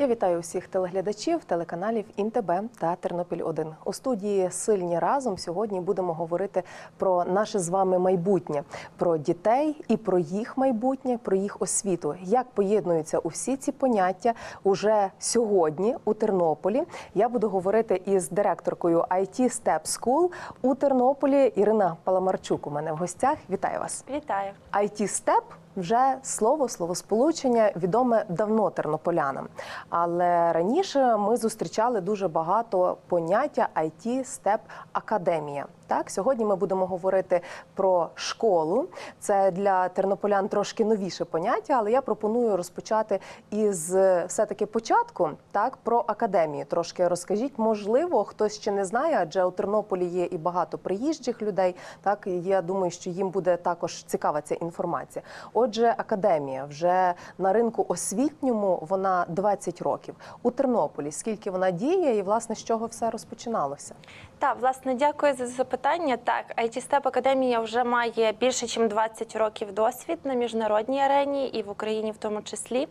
Я вітаю усіх телеглядачів телеканалів Інтеб та Тернопіль 1 У студії Сильні разом сьогодні будемо говорити про наше з вами майбутнє, про дітей і про їх майбутнє, про їх освіту. Як поєднуються усі ці поняття уже сьогодні у Тернополі. Я буду говорити із директоркою IT Step School у Тернополі. Ірина Паламарчук у мене в гостях. Вітаю вас. Вітаю. IT Step вже слово, словосполучення відоме давно тернополянам. Але раніше ми зустрічали дуже багато поняття IT Step Академія. Так, сьогодні ми будемо говорити про школу. Це для тернополян трошки новіше поняття, але я пропоную розпочати із все-таки початку. Так, про академію. Трошки розкажіть, можливо, хтось ще не знає, адже у Тернополі є і багато приїжджих людей. Так, і я думаю, що їм буде також цікава ця інформація. Отже, академія вже на ринку освітньому вона 20 років. У Тернополі скільки вона діє, і власне з чого все розпочиналося? Так, власне, дякую за запитання. Так, IT Step Академія вже має більше ніж 20 років досвід на міжнародній арені і в Україні в тому числі.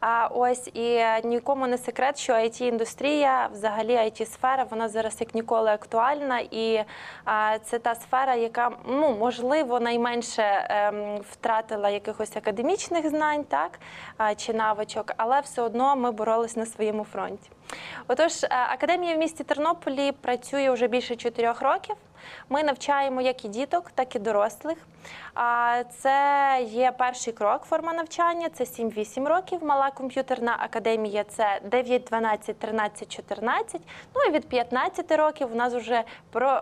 А ось і нікому не секрет, що it індустрія, взагалі it сфера вона зараз як ніколи актуальна, і а, це та сфера, яка ну можливо найменше ем, втратила якихось академічних знань, так а, чи навичок, але все одно ми боролись на своєму фронті. Отож, е, академія в місті Тернополі працює вже більше чотирьох років. Ми навчаємо як і діток, так і дорослих. Це є перший крок форма навчання. Це 7-8 років. Мала комп'ютерна академія це 9, 12, 13, 14. Ну і від 15 років у нас вже е,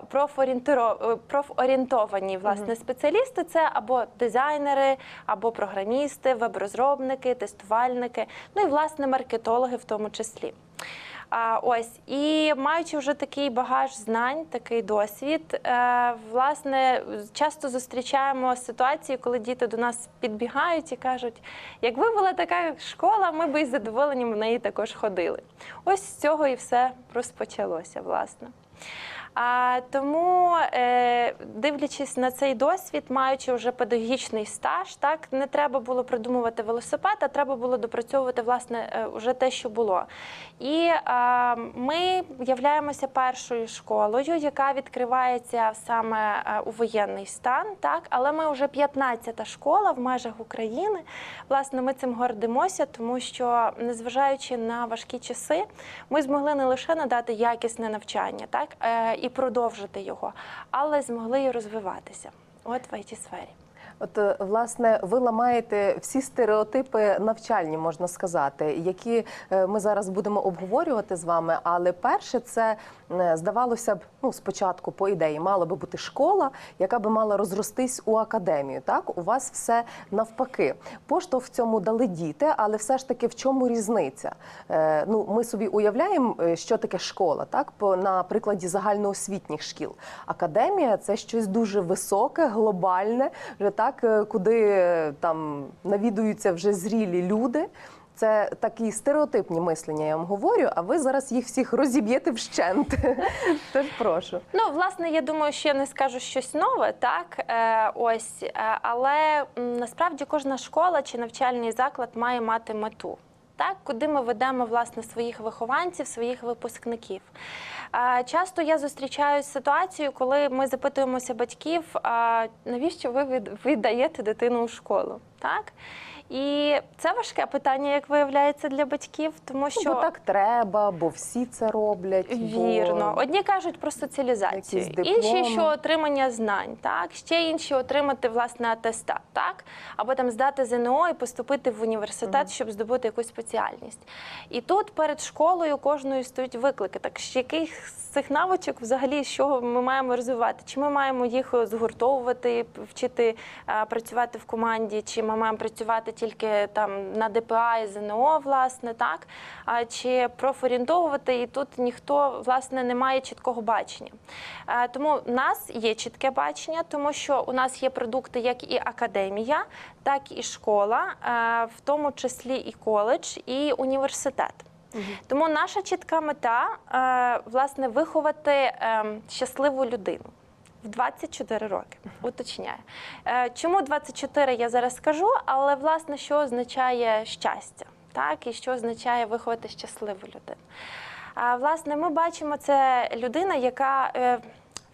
профорієнтовані власне спеціалісти. Це або дизайнери, або програмісти, веб-розробники, тестувальники, ну і власне маркетологи в тому числі. Ось і маючи вже такий багаж знань, такий досвід, е, власне, часто зустрічаємо ситуації, коли діти до нас підбігають і кажуть: якби була така школа, ми би із задоволенням в неї також ходили. Ось з цього і все розпочалося, власне. А, тому, е, дивлячись на цей досвід, маючи вже педагогічний стаж, так не треба було придумувати велосипед, а треба було допрацьовувати власне е, вже те, що було. І е, ми являємося першою школою, яка відкривається саме е, у воєнний стан, так але ми вже 15-та школа в межах України. Власне, ми цим гордимося, тому що незважаючи на важкі часи, ми змогли не лише надати якісне навчання, так е, і продовжити його, але змогли і розвиватися. От в it сфері. От е, власне ви ламаєте всі стереотипи навчальні, можна сказати, які е, ми зараз будемо обговорювати з вами. Але перше, це е, здавалося б, ну спочатку, по ідеї, мала би бути школа, яка би мала розростись у академію. Так, у вас все навпаки. Поштовх в цьому дали діти, але все ж таки в чому різниця? Ну, ми собі уявляємо, що таке школа, так по на прикладі загальноосвітніх шкіл. Академія це щось дуже високе, глобальне, вже так, е, куди е, там навідуються вже зрілі люди. Це такі стереотипні мислення, я вам говорю, а ви зараз їх всіх розіб'єте вщент. Тож прошу. Ну, власне, я думаю, що я не скажу щось нове, так е, ось, але насправді кожна школа чи навчальний заклад має мати мету. Так, куди ми ведемо власне своїх вихованців, своїх випускників. Часто я зустрічаю ситуацію, коли ми запитуємося батьків, навіщо ви віддаєте дитину у школу? Так? І це важке питання, як виявляється, для батьків, тому що Ну, бо так треба, бо всі це роблять. Вірно, Бо... одні кажуть про соціалізацію, інші, що отримання знань, так ще інші отримати власне атестат, так або там здати ЗНО і поступити в університет, щоб здобути якусь спеціальність. І тут перед школою кожною стоять виклики. Так з яких з цих навичок взагалі що ми маємо розвивати? Чи ми маємо їх згуртовувати, вчити е, працювати в команді, чи ми маємо працювати тільки там на ДПА і ЗНО, власне, так а чи профорієнтовувати, і тут ніхто власне не має чіткого бачення. Е, Тому в нас є чітке бачення, тому що у нас є продукти як і академія, так і школа, е, в тому числі і коледж, і університет. Тому наша чітка мета е, власне виховати е, щасливу людину. В 24 роки, уточняю. Е, Чому 24, я зараз скажу, але власне що означає щастя? так і що означає виховати щасливу людину. А, власне, ми бачимо, це людина, яка е,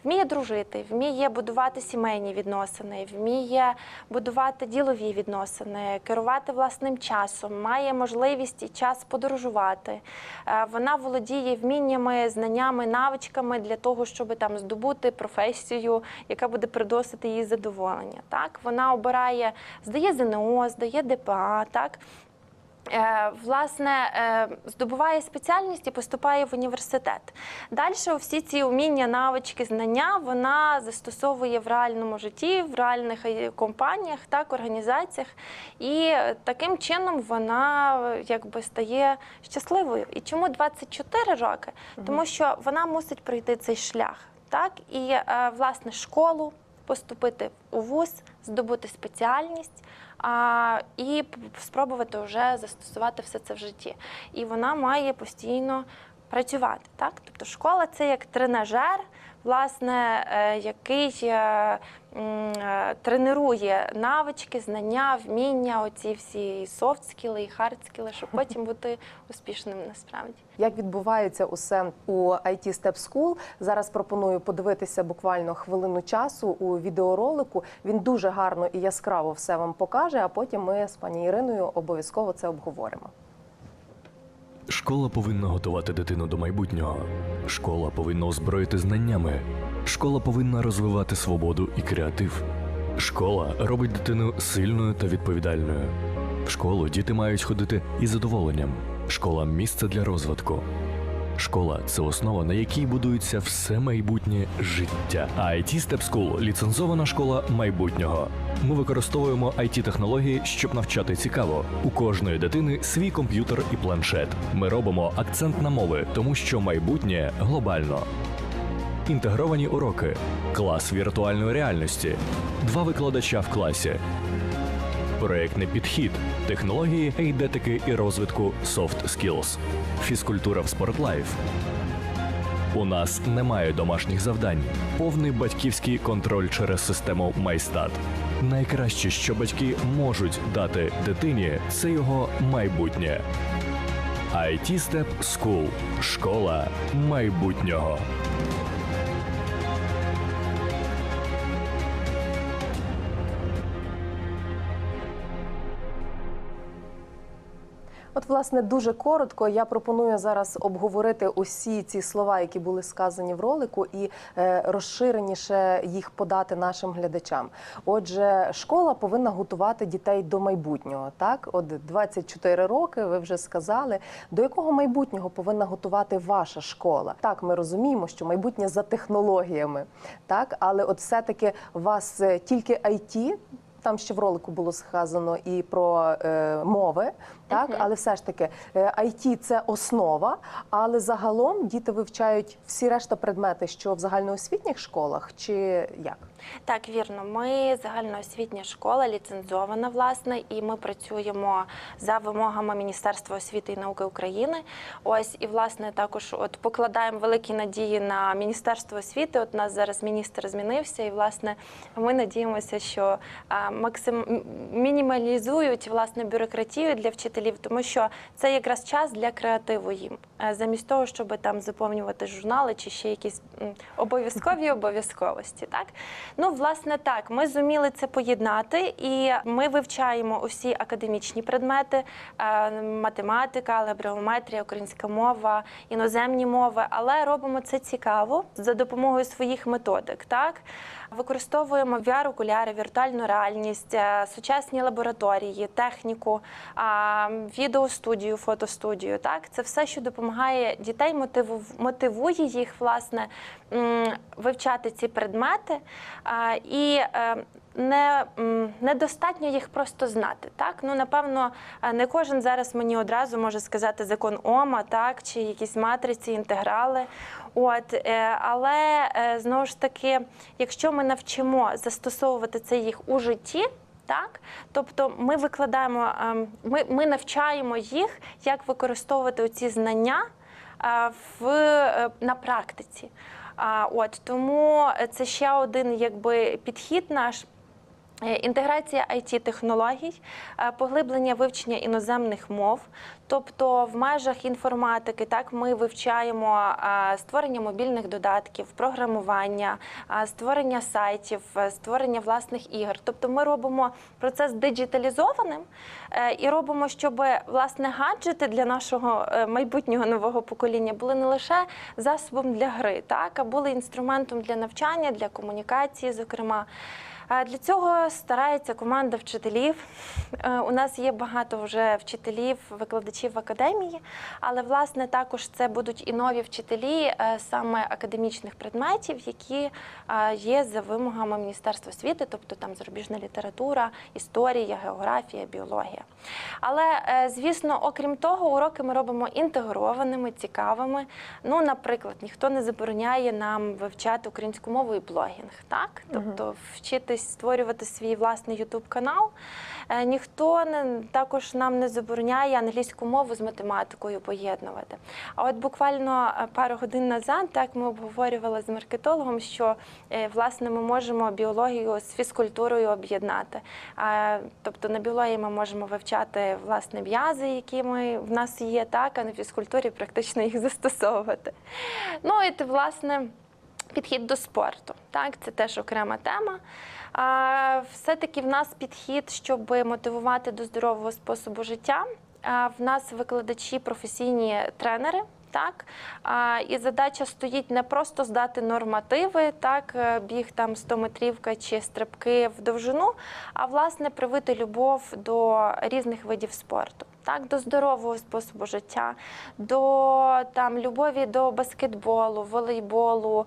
вміє дружити, вміє будувати сімейні відносини, вміє будувати ділові відносини, керувати власним часом, має можливість і час подорожувати. Е, Вона володіє вміннями, знаннями, навичками для того, щоб там здобути професію, яка буде приносити їй задоволення. Так, вона обирає, здає ЗНО, здає ДПА, так. Е, Власне, е, здобуває спеціальність і поступає в університет. Далі всі ці уміння, навички, знання вона застосовує в реальному житті, в реальних е, компаніях, так, організаціях. І таким чином вона якби стає щасливою. І чому 24 роки? Тому що вона мусить пройти цей шлях. Так? І власне школу поступити у вуз, здобути спеціальність і спробувати вже застосувати все це в житті. І вона має постійно працювати. Так? Тобто школа це як тренажер, власне, е, який е, тренує навички, знання, вміння, оці всі софт-скіли і хард-скіли, щоб потім бути успішним насправді. Як відбувається усе у IT Step School? Зараз пропоную подивитися буквально хвилину часу у відеоролику. Він дуже гарно і яскраво все вам покаже. А потім ми з пані Іриною обов'язково це обговоримо. Школа повинна готувати дитину до майбутнього. Школа повинна озброїти знаннями. Школа повинна розвивати свободу і креатив. Школа робить дитину сильною та відповідальною. В школу діти мають ходити із задоволенням. Школа місце для розвитку. Школа це основа, на якій будується все майбутнє життя. IT Step School – ліцензована школа майбутнього. Ми використовуємо it технології, щоб навчати цікаво. У кожної дитини свій комп'ютер і планшет. Ми робимо акцент на мови, тому що майбутнє глобально. Інтегровані уроки, клас віртуальної реальності, два викладача в класі, проєктний підхід, технології, ейдетики і розвитку soft skills, фізкультура в спортлайф. У нас немає домашніх завдань, повний батьківський контроль через систему Майстат. Найкраще, що батьки можуть дати дитині, це його майбутнє. IT Step School – школа майбутнього. Власне, дуже коротко. Я пропоную зараз обговорити усі ці слова, які були сказані в ролику, і е, розширеніше їх подати нашим глядачам. Отже, школа повинна готувати дітей до майбутнього. Так, от 24 роки, ви вже сказали. До якого майбутнього повинна готувати ваша школа? Так, ми розуміємо, що майбутнє за технологіями, так, але от все-таки вас е, тільки IT, там ще в ролику було сказано і про е, мови, так але все ж таки е, IT – це основа. Але загалом діти вивчають всі решта предмети, що в загальноосвітніх школах, чи як? Так, вірно. Ми загальноосвітня школа, ліцензована, власне, і ми працюємо за вимогами Міністерства освіти і науки України. Ось і власне також от покладаємо великі надії на Міністерство освіти. От нас зараз міністр змінився, і власне ми надіємося, що максим мінімалізують власне бюрократію для вчителів, тому що це якраз час для креативу їм, Е, замість того, щоб там заповнювати журнали чи ще якісь обов'язкові обов'язковості. Так ну власне так, ми зуміли це поєднати, і ми вивчаємо усі академічні предмети: е, математика, алгебра, українська мова, іноземні мови, але робимо це цікаво за допомогою своїх методик. Так використовуємо VR-окуляри, віртуальну реальність, е, сучасні лабораторії, техніку, відеостудію, фотостудію. Так, це все, що допомагає дітей, мотиву- мотивує їх власне вивчати ці предмети і е, не недостатньо їх просто знати. Так, ну напевно, е, не кожен зараз мені одразу може сказати закон Ома, так чи якісь матриці, інтеграли. От, е, але знову ж таки, якщо ми навчимо застосовувати це їх у житті. Так, тобто ми викладаємо, ем, ми, ми навчаємо їх, як використовувати ці знання в, на практиці. А, от тому це ще один якби підхід наш. Е, Інтеграція it технологій е, поглиблення вивчення іноземних мов, тобто в межах інформатики, так ми вивчаємо е, створення мобільних додатків, програмування, створення сайтів, створення власних ігор. Тобто ми робимо процес диджиталізованим і робимо, щоб власне гаджети для нашого майбутнього нового покоління були не лише засобом для гри, так а були інструментом для навчання, для комунікації, зокрема. Для цього старається команда вчителів. Е, У нас є багато вже вчителів, викладачів в академії, але власне також це будуть і нові вчителі е, саме академічних предметів, які е, є за вимогами Міністерства освіти, тобто там зарубіжна література, історія, географія, біологія. Але звісно, окрім того, уроки ми робимо інтегрованими, цікавими. Ну, наприклад, ніхто не забороняє нам вивчати українську мову і блогінг, так тобто вчитись створювати свій власний ютуб канал. Е, Ніхто не також нам не забороняє англійську мову з математикою поєднувати. А от буквально е, пару годин назад так ми обговорювали з маркетологом, що е, власне ми можемо біологію з фізкультурою об'єднати. Тобто на біології ми можемо вивчати власне м'язи, які ми в нас є, так а на фізкультурі практично їх застосовувати. Ну і власне. Підхід до спорту, так це теж окрема тема. Все-таки в нас підхід, щоб мотивувати до здорового способу життя. В нас викладачі професійні тренери. Так, і задача стоїть не просто здати нормативи, так, е, біг там 100-метрівка чи стрибки в довжину, а власне привити любов до різних видів спорту, так, до здорового способу життя, до там любові до баскетболу, волейболу,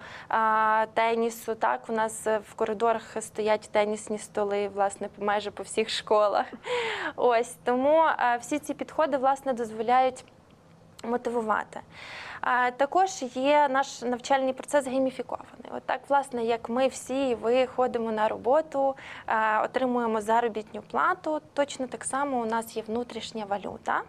тенісу. Так, у нас е, в коридорах стоять тенісні столи, власне, майже по всіх школах. Ось тому е, всі ці підходи власне дозволяють мотивувати. Також є наш навчальний процес гейміфікований. От так, власне, як ми всі ви ходимо на роботу, отримуємо заробітну плату. Точно так само у нас є внутрішня валюта.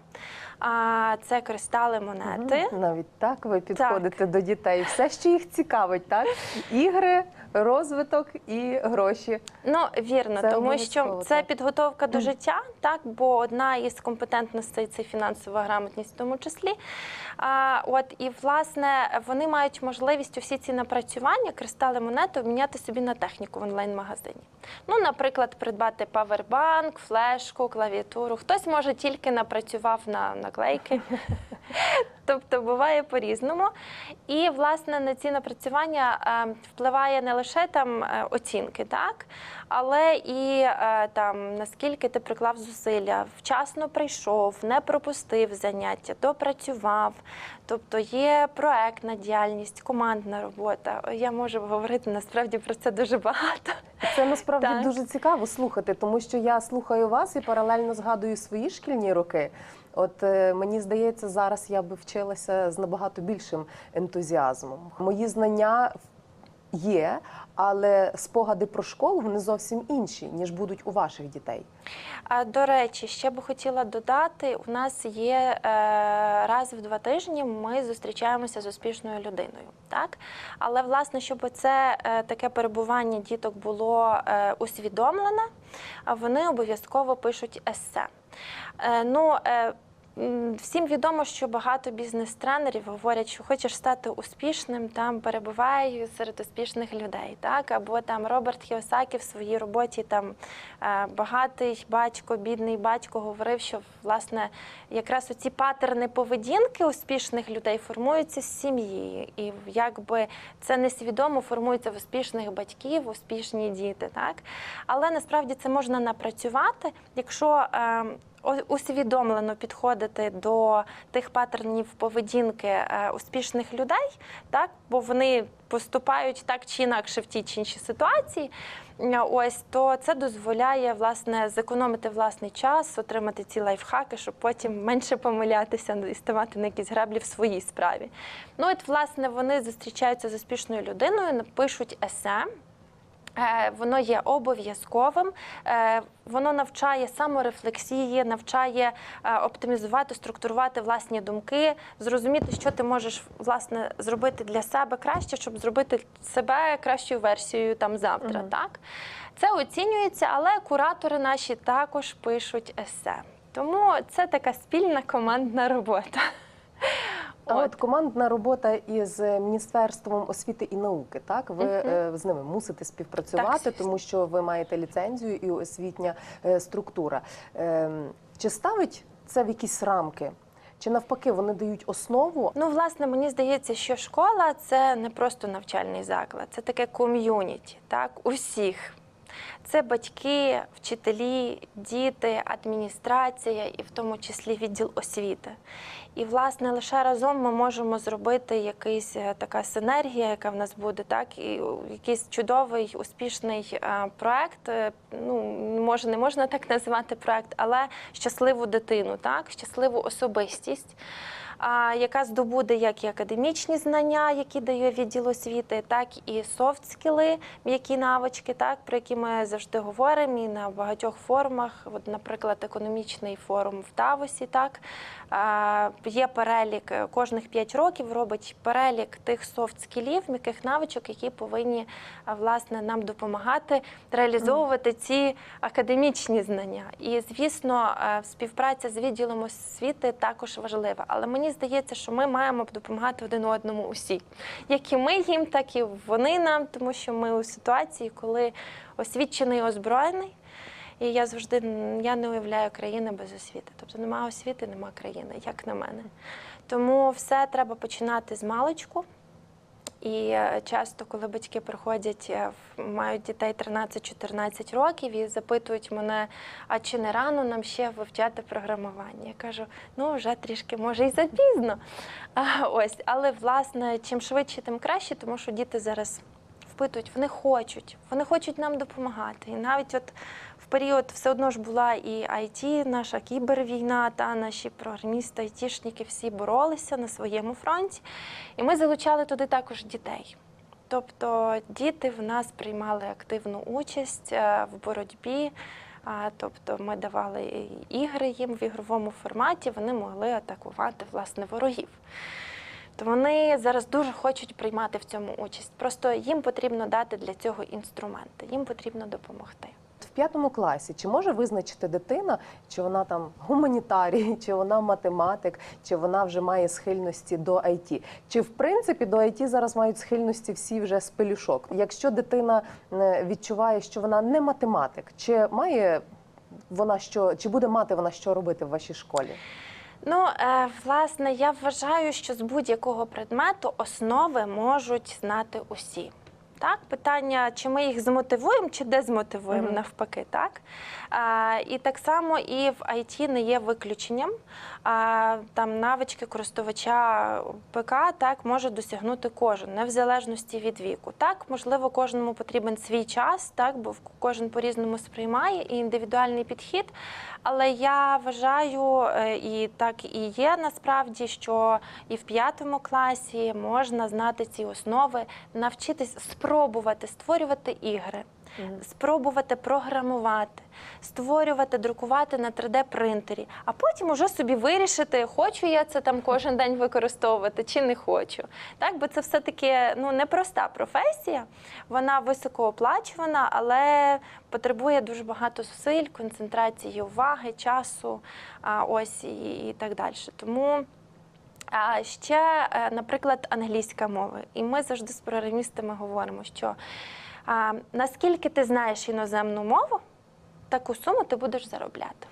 А, Це кристали монети. Навіть так ви підходите до дітей. Все, що їх цікавить, так? Ігри, розвиток і гроші. Ну вірно, Це тому що це підготовка до життя, так бо одна із компетентностей це фінансова грамотність, в тому числі. А, от і власне вони мають можливість усі ці напрацювання, кристали монети обміняти собі на техніку в онлайн-магазині. Ну, наприклад, придбати павербанк, флешку, клавіатуру. Хтось може тільки напрацював на наклейки. Тобто буває по-різному. І власне на ці напрацювання е, впливає не лише там е, оцінки, так, але і е, там наскільки ти приклав зусилля, вчасно прийшов, не пропустив заняття, допрацював. Тобто є проектна діяльність, командна робота. Я можу говорити насправді про це дуже багато. Це насправді Так. дуже цікаво слухати, тому що я слухаю вас і паралельно згадую свої шкільні роки. От е, мені здається, зараз я би вчилася з набагато більшим ентузіазмом. Мої знання є, але спогади про школу вони зовсім інші, ніж будуть у ваших дітей. До речі, ще би хотіла додати: у нас є е, раз в два тижні ми зустрічаємося з успішною людиною. Так, але власне, щоб це е, таке перебування діток було усвідомлене, вони обов'язково пишуть есе. Е, ну, е, Всім відомо, що багато бізнес-тренерів говорять, що хочеш стати успішним, там перебувай серед успішних людей, так? Або там Роберт Кіосакі в своїй роботі там е, багатий батько, бідний батько говорив, що власне якраз оці патерни поведінки успішних людей формуються з сім'ї, і якби це несвідомо формується в успішних батьків, успішні діти, так? Але насправді це можна напрацювати, якщо е, о- усвідомлено підходити до тих паттернів поведінки е, успішних людей, так бо вони поступають так чи інакше в ті чи інші ситуації. е, Ось то це дозволяє власне зекономити власний час, отримати ці лайфхаки, щоб потім менше помилятися і ставати на якісь граблі в своїй справі. Ну от власне вони зустрічаються з успішною людиною, напишуть есе. Е, Воно є обов'язковим, Е, воно навчає саморефлексії, навчає е, оптимізувати, структурувати власні думки, зрозуміти, що ти можеш власне зробити для себе краще, щоб зробити себе кращою версією там завтра. Так це оцінюється, але куратори наші також пишуть есе. Тому це така спільна командна робота. А От. командна робота із Міністерством освіти і науки, так ви е, з ними мусите співпрацювати, Так, тому що ви маєте ліцензію і освітня е, структура. Ем, Чи ставить це в якісь рамки? Чи навпаки вони дають основу? Ну, власне, мені здається, що школа це не просто навчальний заклад, це таке ком'юніті, так, усіх. Це батьки, вчителі, діти, адміністрація і в тому числі відділ освіти. І, власне, лише разом ми можемо зробити якийсь е, така синергія, яка в нас буде, так, і якийсь чудовий, успішний е, проект. Е, Ну, може, не можна так називати проект, але щасливу дитину, так, щасливу особистість яка здобуде як і академічні знання, які дає відділ освіти, так і софт-скіли, м'які навички, так про які ми завжди говоримо і на багатьох форумах. От, наприклад, економічний форум в Давосі, так є перелік е, кожних 5 років робить перелік тих софт-скілів, м'яких навичок, які повинні власне нам допомагати реалізовувати ці академічні знання. І звісно, е, співпраця з відділом освіти також важлива. Але мені здається, що ми маємо допомагати один одному усі, як і ми їм, так і вони нам, тому що ми у ситуації, коли освічений озброєний. І я завжди я не уявляю країни без освіти. Тобто немає освіти, немає країни, як на мене. Тому все треба починати з маличку. І е, часто, коли батьки приходять, е, мають дітей 13-14 років і запитують мене, а чи не рано нам ще вивчати програмування? Я кажу, ну вже трішки може і запізно. А, ось, але власне, чим швидше, тим краще, тому що діти зараз впитують, вони хочуть, вони хочуть нам допомагати. І навіть от період все одно ж була і IT, наша кібервійна, та наші програмісти, айтішники всі боролися на своєму фронті. І ми залучали туди також дітей. Тобто діти в нас приймали активну участь е, в боротьбі. Тобто ми давали ігри їм в ігровому форматі, вони могли атакувати власне ворогів. То вони зараз дуже хочуть приймати в цьому участь. Просто їм потрібно дати для цього інструменти, їм потрібно допомогти. П'ятому класі чи може визначити дитина, чи вона там гуманітарій, чи вона математик, чи вона вже має схильності до IT? Чи в принципі до IT зараз мають схильності всі вже з пелюшок? Якщо дитина е, відчуває, що вона не математик, чи має вона що, чи буде мати вона що робити в вашій школі? Ну, е, власне, я вважаю, що з будь-якого предмету основи можуть знати усі. Так, питання, чи ми їх змотивуємо, чи дезмотивуємо Мгм. навпаки, так? А, і так само і в IT не є виключенням. А, там навички користувача ПК так може досягнути кожен, не в залежності від віку. Так, можливо, кожному потрібен свій час, так, бо кожен по-різному сприймає і індивідуальний підхід. Але я вважаю, е, і так і є насправді, що і в п'ятому класі можна знати ці основи, навчитись спробувати створювати ігри, спробувати програмувати, створювати, друкувати на 3D-принтері, а потім уже собі вирішити, хочу я це там кожен день використовувати чи не хочу. Так, бо це все-таки ну, непроста професія, вона високооплачувана, але потребує дуже багато зусиль, концентрації уваги, часу, ось і, і так далі. Тому. А ще, е, наприклад, англійська мова. І ми завжди з програмістами говоримо, що а, наскільки ти знаєш іноземну мову, таку суму ти будеш заробляти.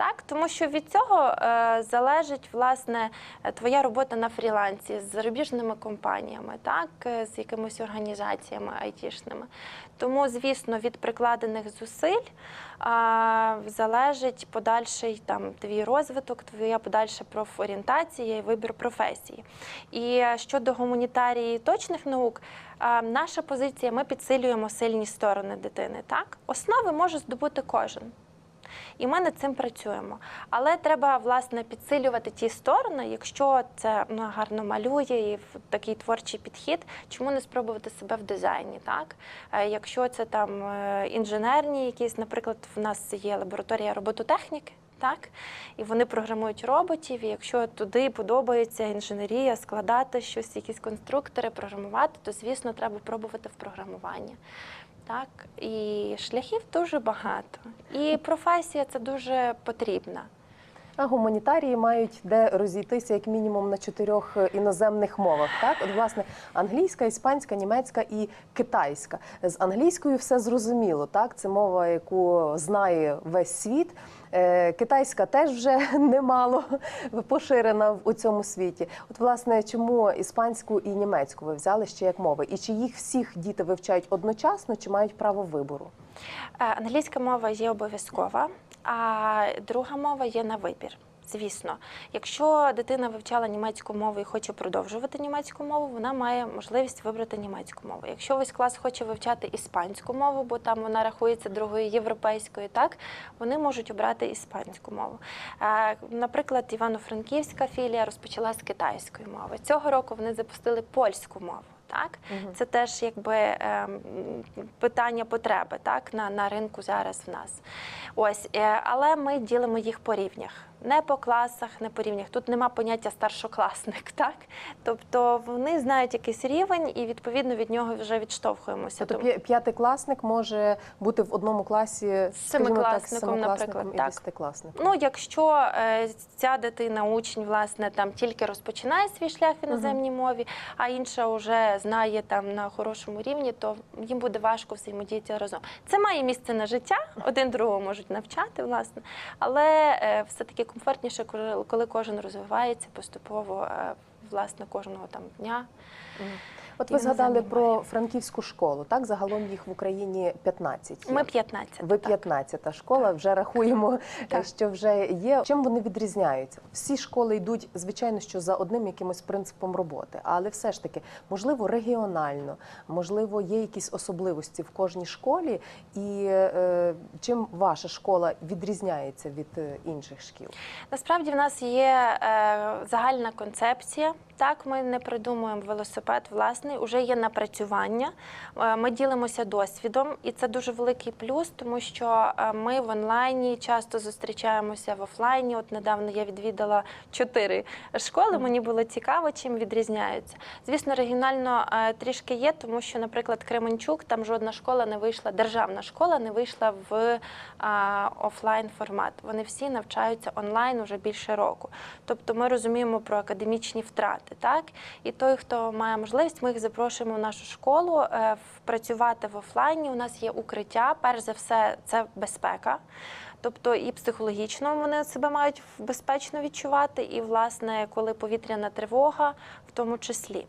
Так, тому що від цього е, залежить власне е, твоя робота на фрілансі з зарубіжними компаніями, так, е, з якимись організаціями айтішними. Тому, звісно, від прикладених зусиль а, залежить подальший там твій розвиток, твоя подальша профорієнтація і вибір професії. І е, щодо гуманітарії точних наук, наша позиція ми підсилюємо сильні сторони дитини. Так, основи може здобути кожен. І ми над цим працюємо. Але треба власне підсилювати ті сторони, якщо це ну, гарно малює і в такий творчий підхід, чому не спробувати себе в дизайні? Так, Е, якщо це там е, інженерні, якісь, наприклад, в нас є лабораторія робототехніки. Так, і вони програмують роботів. І якщо туди подобається інженерія, складати щось, якісь конструктори, програмувати, то звісно треба пробувати в програмування. Так, і шляхів дуже багато. І професія це дуже потрібна. А гуманітарії мають де розійтися як мінімум на чотирьох іноземних мовах. Так, от власне англійська, іспанська, німецька і китайська. З англійською все зрозуміло. Так, це мова, яку знає весь світ. Е, Китайська теж вже немало поширена у цьому світі. От, власне, чому іспанську і німецьку ви взяли ще як мови? І чи їх всіх діти вивчають одночасно, чи мають право вибору? Е, Англійська мова є обов'язкова, а друга мова є на вибір. Звісно, якщо дитина вивчала німецьку мову і хоче продовжувати німецьку мову, вона має можливість вибрати німецьку мову. Якщо весь клас хоче вивчати іспанську мову, бо там вона рахується другою європейською, так вони можуть обрати іспанську мову. Наприклад, Івано-Франківська філія розпочала з китайської мови. Цього року вони запустили польську мову. Так, це теж якби ем, питання потреби так на, на ринку зараз в нас. Ось, е, але ми ділимо їх по рівнях. Не по класах, не по рівнях. Тут нема поняття старшокласник, так? Тобто вони знають якийсь рівень і відповідно від нього вже відштовхуємося. Тобто п'ятикласник може бути в одному класі З семикласником, наприклад, і десятикласником. Ну, якщо е, ця дитина, учень, власне, там тільки розпочинає свій шлях в іноземній мові, а інша вже знає там на хорошому рівні, то їм буде важко взаємодіяти разом. Це має місце на життя, один другого можуть навчати, власне, але е, все-таки комфортніше, коли- кожен розвивається поступово, е, власне, кожного там дня. От ви згадали про франківську школу. Так, загалом їх в Україні 15. є. Ми 15. Ви так. 15 школа, вже рахуємо, Так. що вже є. Чим вони відрізняються? Всі школи йдуть, звичайно, що за одним якимось принципом роботи, але все ж таки, можливо, регіонально, можливо, є якісь особливості в кожній школі, і е, чим ваша школа відрізняється від е, інших шкіл? Насправді в нас є е, загальна концепція. Так, ми не придумуємо велосипед власний, вже є напрацювання. Е, Ми ділимося досвідом, і це дуже великий плюс, тому що е, ми в онлайні часто зустрічаємося в офлайні. От недавно я відвідала чотири школи. Мені було цікаво, чим відрізняються. Звісно, регіонально е, трішки є, тому що, наприклад, Кременчук, там жодна школа не вийшла, державна школа не вийшла в офлайн формат. Вони всі навчаються онлайн уже більше року. Тобто ми розуміємо про академічні втрати. Так? І той, хто має можливість, ми їх запрошуємо в нашу школу е, працювати в офлайні. У нас є укриття. Перш за все, це безпека. Тобто і психологічно вони себе мають безпечно відчувати, і, власне, коли повітряна тривога, в тому числі.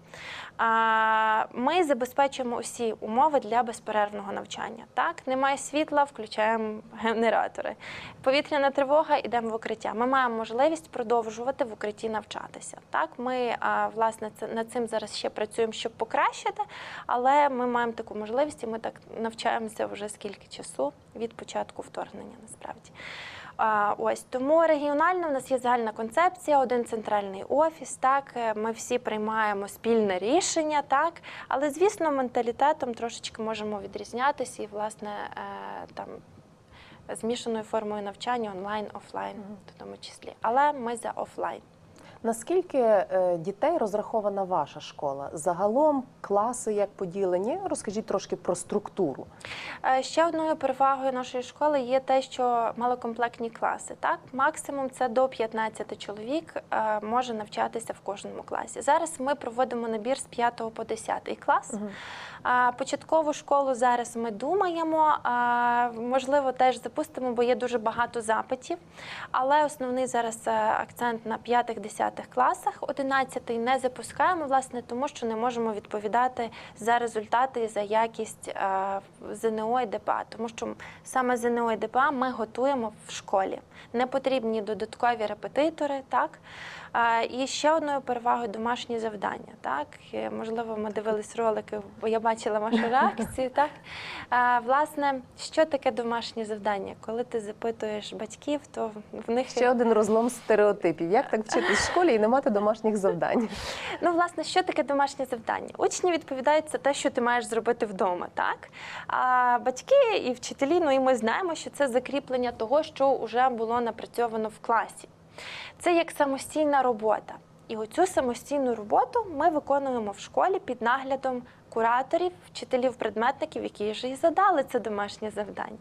Ми забезпечуємо усі умови для безперервного навчання. Так, немає світла, включаємо генератори. Повітряна тривога, йдемо в укриття. Ми маємо можливість продовжувати в укритті навчатися. Так, ми власне це над цим зараз ще працюємо, щоб покращити, але ми маємо таку можливість, і ми так навчаємося вже скільки часу від початку вторгнення, насправді. Ось тому регіонально в нас є загальна концепція, один центральний офіс. Так е, ми всі приймаємо спільне рішення, так але звісно, менталітетом трошечки можемо відрізнятися і власне е, там змішаною формою навчання онлайн, офлайн, в тому числі. Але ми за офлайн. Наскільки е, дітей розрахована ваша школа? Загалом класи як поділені? Розкажіть трошки про структуру. Е, Ще одною перевагою нашої школи є те, що малокомплектні класи. Так, максимум це до 15 чоловік е, може навчатися в кожному класі. Зараз ми проводимо набір з 5 по 10 клас. А Початкову школу зараз ми думаємо. Можливо, теж запустимо, бо є дуже багато запитів. Але основний зараз е, акцент на 5-10 9 класах, 11 не запускаємо, власне, тому що не можемо відповідати за результати і за якість е, ЗНО і ДПА, тому що саме ЗНО і ДПА ми готуємо в школі. Не потрібні додаткові репетитори, так. І ще одною перевагою домашні завдання. Так, Е, можливо, ми дивились ролики, бо я бачила вашу реакцію. Так, власне, що таке домашнє завдання? Коли ти запитуєш батьків, то в них Ще один розлом стереотипів. Як так вчитись в школі і не мати домашніх завдань? Ну, власне, що таке домашнє завдання? Учні відповідають за те, що ти маєш зробити вдома, так? А батьки і вчителі, ну і ми знаємо, що це закріплення того, що вже було напрацьовано в класі. Це як самостійна робота. І оцю самостійну роботу ми виконуємо в школі під наглядом кураторів, вчителів, предметників, які ж і задали це домашнє завдання.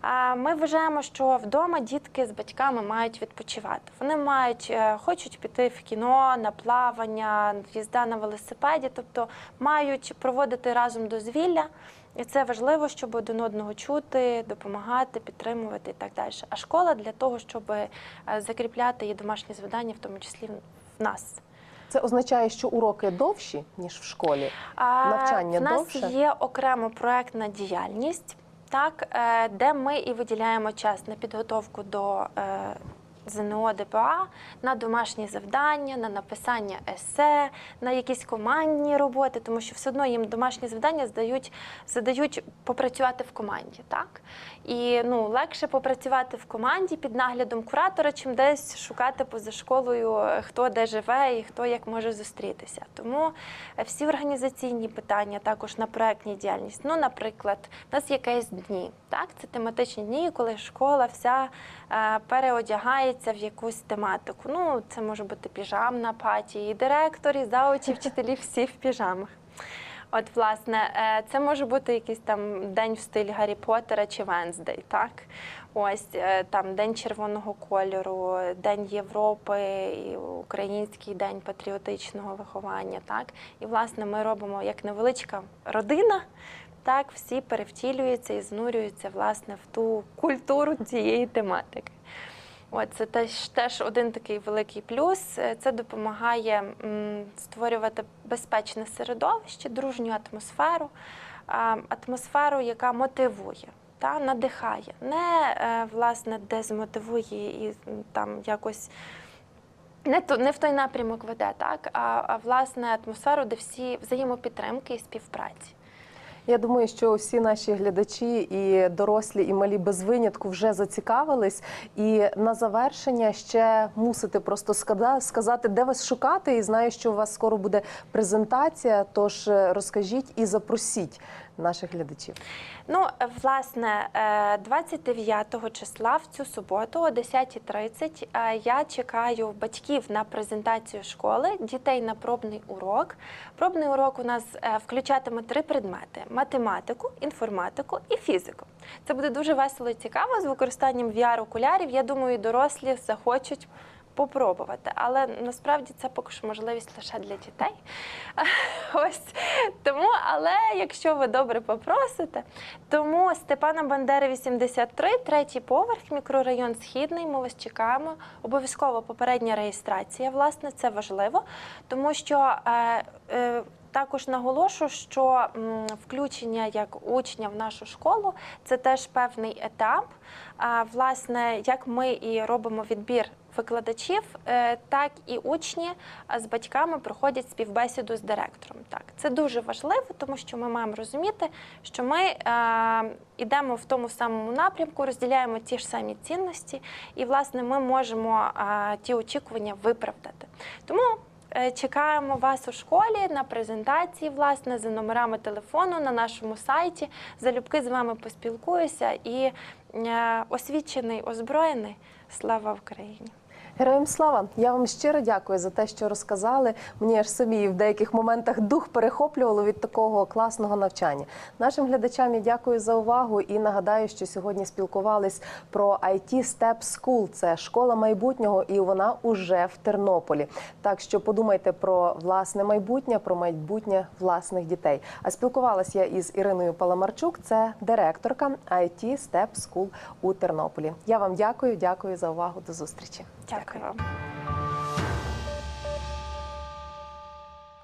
А Ми вважаємо, що вдома дітки з батьками мають відпочивати. Вони мають, е, хочуть піти в кіно, на плавання, їзда на велосипеді, тобто мають проводити разом дозвілля. І це важливо, щоб один одного чути, допомагати, підтримувати і так далі. А школа для того, щоб е, закріпляти її домашні завдання, в тому числі в нас. Це означає, що уроки довші ніж в школі. Навчання в нас довше? є окремо проектна діяльність, так, е, де ми і виділяємо час на підготовку до е, ЗНО ДПА, на домашні завдання, на написання есе, на якісь командні роботи, тому що все одно їм домашні завдання здають, задають попрацювати в команді. Так? І ну, легше попрацювати в команді під наглядом куратора, чим десь шукати поза школою, е, хто де живе і хто як може зустрітися. Тому е, всі організаційні питання також на проектній діяльність. Ну, наприклад, у нас кейс дні. Так, це тематичні дні, коли школа вся переодягається в якусь тематику. Ну, це може бути піжамна паті, і директор, і заучі, і вчителі всі в піжамах. От, власне, е, це може бути якийсь там день в стилі Гаррі Поттера чи Венздей, так? Ось е, там День червоного кольору, День Європи, Український день патріотичного виховання. Так? І власне ми робимо як невеличка родина. Так, всі перевтілюються і знурюються власне в ту культуру цієї тематики. От це теж, теж один такий великий плюс. Це допомагає створювати безпечне середовище, дружню атмосферу, атмосферу, яка мотивує. Та надихає, не е, власне дезмотивує і там якось не то не в той напрямок веде, так а, а власне атмосферу, де всі взаємопідтримки і співпраці. Я думаю, що всі наші глядачі, і дорослі, і малі без винятку вже зацікавились. І на завершення ще мусите просто сказати, де вас шукати. І знаю, що у вас скоро буде презентація. Тож е, розкажіть і запросіть наших глядачів. Ну, е, власне, е, 29 числа в цю суботу о 10.30 е, я чекаю батьків на презентацію школи, дітей на пробний урок. Пробний урок у нас е, включатиме три предмети: математику, інформатику і фізику. Це буде дуже весело і цікаво з використанням VR-окулярів. Я думаю, дорослі захочуть. Попробувати, але насправді це поки що можливість лише для дітей. Ось тому, але якщо ви добре попросите, тому Степана Бандери 83, третій поверх, мікрорайон Східний. Ми вас чекаємо. Обов'язково попередня реєстрація. Власне, це важливо, тому що. Е, е, також наголошу, що включення як учня в нашу школу це теж певний етап. Власне, як ми і робимо відбір викладачів, е, так і учні з батьками проходять співбесіду з директором. Так, це дуже важливо, тому що ми маємо розуміти, що ми йдемо в тому самому напрямку, розділяємо ті ж самі цінності, і власне ми можемо ті очікування виправдати. Тому. Е, Чекаємо вас у школі на презентації, власне, за номерами телефону на нашому сайті. Залюбки з вами поспілкуюся і е, освічений, озброєний. Слава Україні! Героям слава! Я вам щиро дякую за те, що розказали. Мені аж самі в деяких моментах дух перехоплювало від такого класного навчання. Нашим глядачам я дякую за увагу і нагадаю, що сьогодні спілкувались про IT Step School. Це школа майбутнього, і вона уже в Тернополі. Так що подумайте про власне майбутнє, про майбутнє власних дітей. А спілкувалась я із Іриною Паламарчук, це директорка IT Step School у Тернополі. Я вам дякую, дякую за увагу. До зустрічі. Дякую вам.